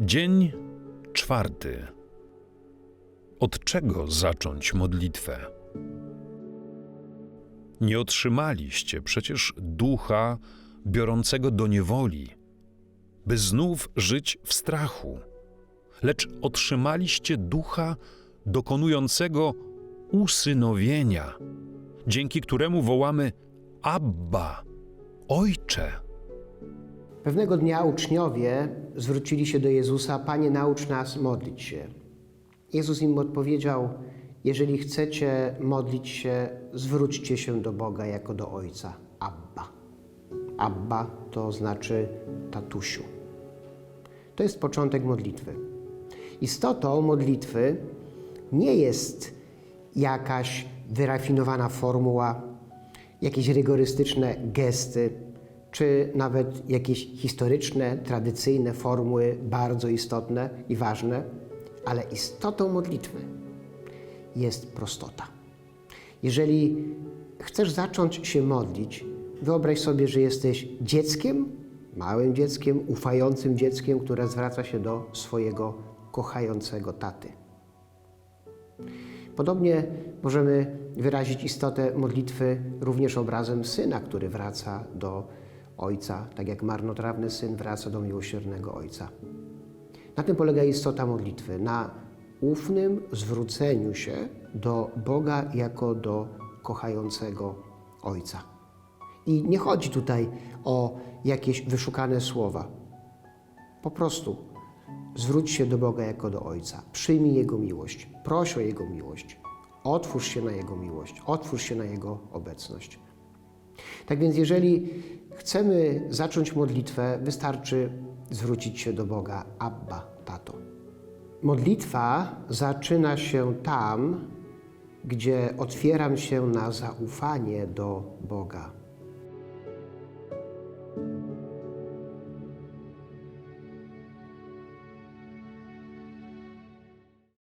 Dzień czwarty. Od czego zacząć modlitwę? Nie otrzymaliście przecież ducha biorącego do niewoli, by znów żyć w strachu, lecz otrzymaliście ducha dokonującego usynowienia, dzięki któremu wołamy Abba, Ojcze. Pewnego dnia uczniowie zwrócili się do Jezusa: Panie, naucz nas modlić się. Jezus im odpowiedział: Jeżeli chcecie modlić się, zwróćcie się do Boga jako do Ojca. Abba. Abba to znaczy tatusiu. To jest początek modlitwy. Istotą modlitwy nie jest jakaś wyrafinowana formuła, jakieś rygorystyczne gesty, czy nawet jakieś historyczne, tradycyjne formuły bardzo istotne i ważne, ale istotą modlitwy jest prostota. Jeżeli chcesz zacząć się modlić, wyobraź sobie, że jesteś dzieckiem, małym dzieckiem, ufającym dzieckiem, które zwraca się do swojego kochającego taty. Podobnie możemy wyrazić istotę modlitwy również obrazem syna, który wraca do ojca, tak jak marnotrawny syn wraca do miłosiernego ojca. Na tym polega istota modlitwy, na ufnym zwróceniu się do Boga jako do kochającego ojca. I nie chodzi tutaj o jakieś wyszukane słowa. Po prostu zwróć się do Boga jako do Ojca. Przyjmij Jego miłość. Proś o Jego miłość. Otwórz się na Jego miłość. Otwórz się na Jego obecność. Tak więc, jeżeli chcemy zacząć modlitwę, wystarczy zwrócić się do Boga Abba, Tato. Modlitwa zaczyna się tam, gdzie otwieram się na zaufanie do Boga.